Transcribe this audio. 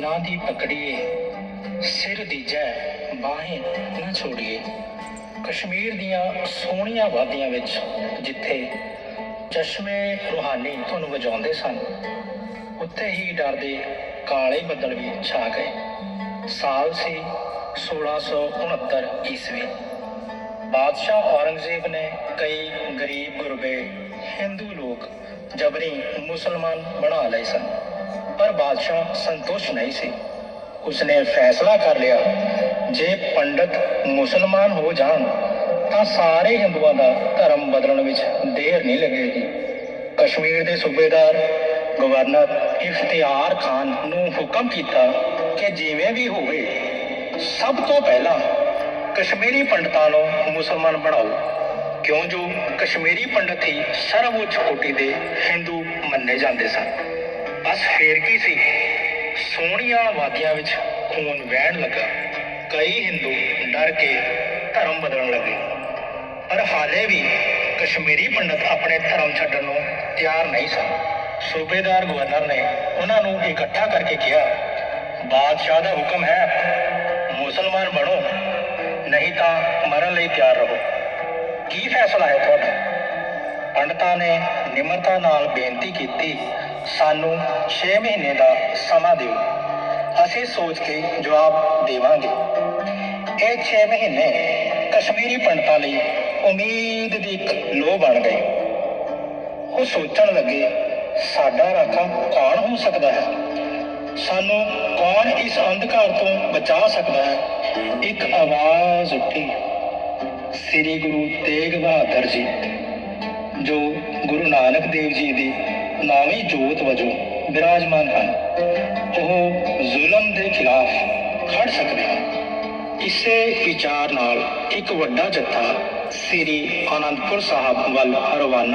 ਨਾ ਦੀ ਪਕੜੀਏ, ਸਿਰ ਦੀਜੈ ਬਾਹੇ ਨਾ ਛੋੜੀਏ। ਕਸ਼ਮੀਰ ਦੀਆਂ ਸੋਹਣੀਆਂ ਵਾਦੀਆਂ ਵਿੱਚ ਜਿੱਥੇ ਚਸ਼ਮੇ ਰੂਹਾਨੀ ਤੁਹਾਨੂੰ ਵਜਾਉਂਦੇ ਸਨ, ਉੱਥੇ ਹੀ ਡਰਦੇ ਕਾਲੇ ਬੱਦਲ ਵੀ ਛਾ ਗਏ। ਸਾਲ ਸੀ 1669 ਈਸਵੀ। ਬਾਦਸ਼ਾਹ ਔਰੰਗਜ਼ੇਬ ਨੇ ਕਈ ਗਰੀਬ ਗੁਰਬੇ ਹਿੰਦੂ ਲੋਕ ਜਬਰੀ ਮੁਸਲਮਾਨ ਬਣਾ ਲਏ ਸਨ। ਬਾਦਸ਼ਾਹ ਸੰਤੁਸ਼ਟ ਨਹੀਂ ਸੀ। ਉਸਨੇ ਫੈਸਲਾ ਕਰ ਲਿਆ, ਜੇ ਪੰਡਤ ਮੁਸਲਮਾਨ ਹੋ ਜਾਣ, ਤਾਂ ਸਾਰੇ ਹਿੰਦੂਆਂ ਦਾ ਧਰਮ ਬਦਲਣ ਵਿੱਚ ਦੇਰ ਨਹੀਂ ਲੱਗੇਗੀ। ਕਸ਼ਮੀਰ ਦੇ ਸੂਬੇਦਾਰ ਗਵਰਨਰ ਇਫਤਿਆਰ ਖਾਨ ਨੂੰ ਹੁਕਮ ਕੀਤਾ ਕਿ ਜਿਵੇਂ ਵੀ ਹੋਵੇ, ਸਭ ਤੋਂ ਪਹਿਲਾਂ ਕਸ਼ਮੀਰੀ ਪੰਡਤਾਂ ਨੂੰ ਮੁਸਲਮਾਨ ਬਣਾਓ। ਕਿਉਂ ਜੋ ਕਸ਼ਮੀਰੀ ਪੰਡਤ ਹੀ ਸਰਵਉੱਚ ਕੋਟੀ ਦੇ ਹਿੰਦੂ ਮੰਨੇ ਜਾਂਦੇ ਸਨ। ਬਸ ਫੇਰ ਕੀ ਸੀ? ਸੋਹਣੀਆਂ ਵਾਦੀਆਂ ਵਿੱਚ ਖੂਨ ਵਹਿਣ ਲੱਗਾ। ਕਈ ਹਿੰਦੂ ਡਰ ਕੇ ਧਰਮ ਬਦਲਣ ਲੱਗੇ। ਪਰ ਹਾਲੇ ਵੀ ਕਸ਼ਮੀਰੀ ਪੰਡਤ ਆਪਣੇ ਧਰਮ ਛੱਡਣ ਨੂੰ ਤਿਆਰ ਨਹੀਂ ਸਨ। ਸੂਬੇਦਾਰ ਗਵਰਨਰ ਨੇ ਉਹਨਾਂ ਨੂੰ ਇਕੱਠਾ ਕਰਕੇ ਕਿਹਾ, ਬਾਦਸ਼ਾਹ ਦਾ ਹੁਕਮ ਹੈ, ਮੁਸਲਮਾਨ ਬਣੋ, ਨਹੀਂ ਤਾਂ ਮਰਨ ਲਈ ਤਿਆਰ ਰਹੋ। ਕੀ ਫੈਸਲਾ ਹੈ ਤੁਹਾਡਾ? ਪੰਡਤਾਂ ਨੇ ਨਿਮਰਤਾ ਨਾਲ ਬੇਨਤੀ ਕੀਤੀ ਸਾਨੂੰ 6 ਮਹੀਨੇ ਦਾ ਸਮਾਂ ਦਿਓ। ਅਸੀਂ ਸੋਚ ਕੇ ਜਵਾਬ ਦੇਵਾਂਗੇ। ਇਹ 6 ਮਹੀਨੇ ਕਸ਼ਮੀਰੀ ਪੰਡਤਾਂ ਲਈ ਉਮੀਦ ਦੀ ਇੱਕ ਲੋ ਬਣ ਗਈ ਉਹ ਸੋਚਣ ਲੱਗੇ, ਸਾਡਾ ਰਾਖਾ ਕੌਣ ਹੋ ਸਕਦਾ ਹੈ? ਸਾਨੂੰ ਕੌਣ ਇਸ ਅੰਧਕਾਰ ਤੋਂ ਬਚਾ ਸਕਦਾ ਹੈ? ਇੱਕ ਆਵਾਜ਼ ਉੱਠੀ। ਸ੍ਰੀ ਗੁਰੂ ਤੇਗ ਬਹਾਦਰ ਜੀ, ਜੋ ਗੁਰੂ ਨਾਨਕ ਦੇਵ ਜੀ ਦੀ ਨਾਵੀਂ ਜੋਤ ਵਜੋਂ ਬਿਰਾਜਮਾਨ ਹਨ ਉਹ ਜ਼ੁਲਮ ਦੇ ਖਿਲਾਫ ਖੜ ਸਕਦੇ ਹਨ ਇਸੇ ਵਿਚਾਰ ਨਾਲ ਇੱਕ ਵੱਡਾ ਜੱਥਾ ਸ੍ਰੀ ਆਨੰਦਪੁਰ ਸਾਹਿਬ ਵੱਲ ਰਵਾਨਾ